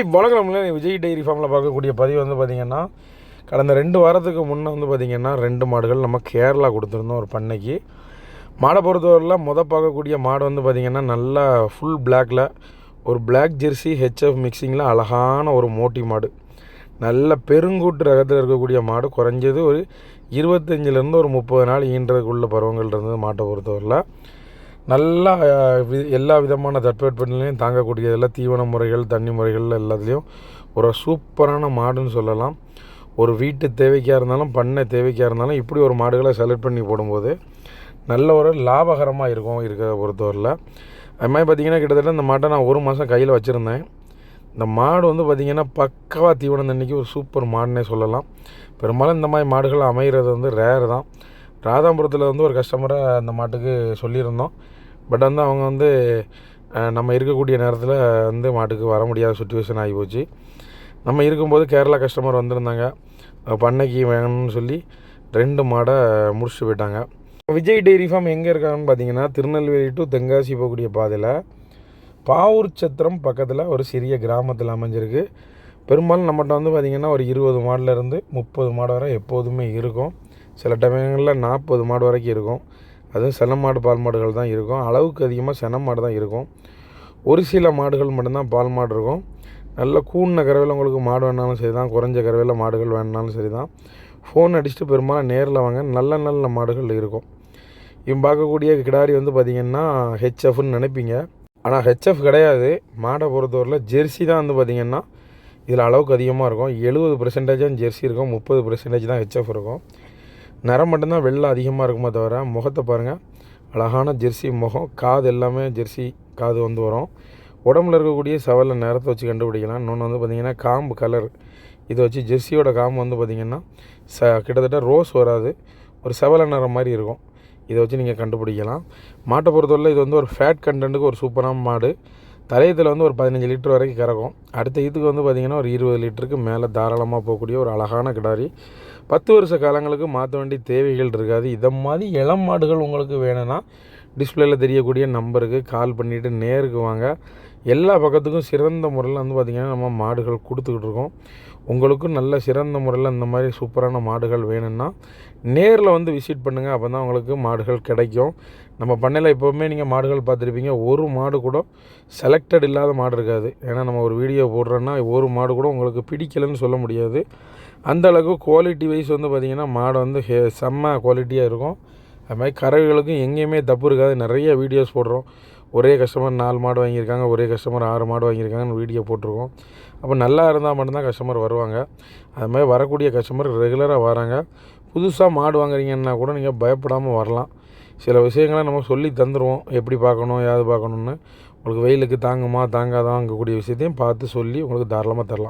Hi Vijay diary ஃபார்மில் பார்க்கக்கூடிய பதிவு வந்து பார்த்திங்கன்னா கடந்த ரெண்டு வாரத்துக்கு முன்னே வந்து பார்த்திங்கன்னா ரெண்டு மாடுகள் நம்ம கேரளா கொடுத்துருந்தோம் ஒரு பண்ணைக்கு. மாடை பொறுத்தவரையில் முத பார்க்கக்கூடிய மாடு வந்து பார்த்திங்கன்னா நல்லா ஃபுல் பிளாக்கில் ஒரு பிளாக் ஜெர்சி ஹெச்எஃப் மிக்சிங்கில் அழகான ஒரு மோட்டி மாடு. நல்ல பெருங்கூட்டு ரகத்தில் இருக்கக்கூடிய மாடு குறைஞ்சது ஒரு இருபத்தஞ்சிலேருந்து ஒரு முப்பது நாள் ஈன்றதுக்குள்ள பருவங்கள் இருந்தது மாட்டை பொறுத்தவரையில். நல்லா வி- எல்லா விதமான தட்பவெட்பநிலையும் தாங்கக்கூடியதில் தீவன முறைகள் தண்ணி முறைகள் எல்லாத்துலேயும். ஒரு சூப்பரான மாடுன்னு சொல்லலாம். ஒரு வீட்டு தேவைக்காக இருந்தாலும் பண்ணை தேவைக்காக இருந்தாலும் இப்படி ஒரு மாடுகளை செலக்ட் பண்ணி போடும்போது நல்ல ஒரு லாபகரமாக இருக்கும் இருக்கிற பொறுத்தவரையில். அது மாதிரி பார்த்திங்கன்னா கிட்டத்தட்ட இந்த மாட்டை நான் ஒரு மாதம் கையில் வச்சுருந்தேன். இந்த மாடு வந்து பார்த்திங்கன்னா பக்கவாக தீவனம் தண்ணிக்கு ஒரு சூப்பர் மாடுன்னே சொல்லலாம். பெரும்பாலும் இந்த மாதிரி மாடுகள் அமைகிறது வந்து ரேர் தான். ராதாபுரத்தில் வந்து ஒரு கஸ்டமரை அந்த மாட்டுக்கு சொல்லியிருந்தோம். பட் வந்து அவங்க வந்து நம்ம இருக்கக்கூடிய நேரத்தில் வந்து மாட்டுக்கு வர முடியாத சுச்சுவேஷன் ஆகி போச்சு. நம்ம இருக்கும்போது கேரளா கஸ்டமர் வந்திருந்தாங்க. பண்ணைக்கு வேணும்னு சொல்லி ரெண்டு மாடை முடிச்சுட்டு போயிட்டாங்க. விஜய் டெய்ரி ஃபார்ம் எங்கே இருக்காங்கன்னு பார்த்தீங்கன்னா திருநெல்வேலி டு தென்காசி போகக்கூடிய பாதையில் பாவூர் சத்திரம் பக்கத்தில் ஒரு சிறிய கிராமத்தில் அமைஞ்சிருக்கு. பெரும்பாலும் நம்மகிட்ட வந்து பார்த்திங்கன்னா ஒரு இருபது மாடுலேருந்து முப்பது மாடு வரை எப்போதுமே இருக்கும். சில டைம்களில் நாற்பது மாடு வரைக்கும் இருக்கும். அதுவும் சென மாடு பால் மாடுகள் தான் இருக்கும். அளவுக்கு அதிகமாக சென மாடு தான் இருக்கும். ஒரு சில மாடுகள் மட்டும்தான் பால் மாடு இருக்கும். நல்ல கூண்ண கறவையில் உங்களுக்கு மாடு வேணாலும் சரி தான் குறைஞ்ச கறவையில் மாடுகள் வேணாலும் சரி தான் ஃபோன் அடிச்சுட்டு பெரும்பாலும் நேரில் வாங்க. நல்ல நல்ல மாடுகள் இருக்கும். இவன் பார்க்கக்கூடிய கிடாரி வந்து பார்த்திங்கன்னா ஹெச்எஃப்னு நினைப்பீங்க. ஆனால் ஹெச்எஃப் கிடையாது. மாடை பொறுத்தவரையில் ஜெர்சி தான் வந்து பார்த்திங்கன்னா இதில் அளவுக்கு அதிகமாக இருக்கும். எழுபது பர்சன்டேஜ் ஜெர்சி இருக்கும். முப்பது பர்சன்டேஜ் தான் ஹெச்எஃப் இருக்கும். நிறம் மட்டும்தான் வெள்ளை அதிகமாக இருக்குமே தவிர முகத்தை பாருங்கள் அழகான ஜெர்சி முகம். காது எல்லாமே ஜெர்சி காது வந்து வரும். உடம்புல இருக்கக்கூடிய செவலை நிறத்தை வச்சு கண்டுபிடிக்கலாம். இன்னொன்று வந்து பார்த்திங்கன்னா காம்பு கலர் இதை வச்சு ஜெர்சியோட காம்பு வந்து பார்த்திங்கன்னா ச கிட்டத்தட்ட ரோஸ் வராது. ஒரு செவலை நிறம் மாதிரி இருக்கும். இதை வச்சு நீங்கள் கண்டுபிடிக்கலாம். மாட்டை பொறுத்தவரையில் இது வந்து ஒரு ஃபேட் கண்டென்ட்டுக்கு ஒரு சூப்பரான மாடு. தலையத்தில் வந்து ஒரு பதினஞ்சு லிட்டர் வரைக்கும் கறக்கும். அடுத்த இதுக்கு வந்து பார்த்திங்கன்னா ஒரு இருபது லிட்டருக்கு மேலே தாராளமாக போகக்கூடிய ஒரு அழகான கிடாரி. பத்து வருஷ காலங்களுக்கு மாற்ற வேண்டிய தேவைகள் இருக்காது. இதை மாதிரி இளம் மாடுகள் உங்களுக்கு வேணும்னா டிஸ்பிளேயில் தெரியக்கூடிய நம்பருக்கு கால் பண்ணிவிட்டு நேருக்கு வாங்க. எல்லா பக்கத்துக்கும் சிறந்த முறையில் வந்து பார்த்திங்கன்னா நம்ம மாடுகள் கொடுத்துக்கிட்டு இருக்கோம். உங்களுக்கும் நல்ல சிறந்த முறையில் இந்த மாதிரி சூப்பரான மாடுகள் வேணும்னா நேரில் வந்து விசிட் பண்ணுங்கள் அப்போ தான் உங்களுக்கு மாடுகள் கிடைக்கும். நம்ம பண்ணையில் எப்போவுமே நீங்கள் மாடுகள் பார்த்துருப்பீங்க. ஒரு மாடு கூட செலக்டட் இல்லாத மாடு இருக்காது. ஏன்னா நம்ம ஒரு வீடியோ போடுறோன்னா ஒரு மாடு கூட உங்களுக்கு பிடிக்கலைன்னு சொல்ல முடியாது. அந்த அளவுக்கு குவாலிட்டி வைஸ் வந்து பார்த்திங்கன்னா மாடு வந்து ஹே செம்ம குவாலிட்டியாக இருக்கும். அது மாதிரி கறவைகளுக்கும் எங்கேயுமே தப்பு இருக்காது. நிறைய வீடியோஸ் போடுறோம். ஒரே கஸ்டமர் நாலு மாடு வாங்கியிருக்காங்க ஒரே கஸ்டமர் ஆறு மாடு வாங்கியிருக்காங்கன்னு வீடியோ போட்டிருக்கோம். அப்போ நல்லா இருந்தால் மட்டும்தான் கஸ்டமர் வருவாங்க. அது மாதிரி வரக்கூடிய கஸ்டமர் ரெகுலராக வராங்க. புதுசாக மாடு வாங்குறீங்கன்னா கூட நீங்கள் பயப்படாமல் வரலாம். சில விஷயங்களை நம்ம சொல்லி தந்துடுவோம் எப்படி பார்க்கணும் யாது பார்க்கணுன்னு உங்களுக்கு வெயிலுக்கு தாங்குமா தாங்காதான் வாங்கக்கூடிய விஷயத்தையும் பார்த்து சொல்லி உங்களுக்கு தாராளமாக தரலாம்.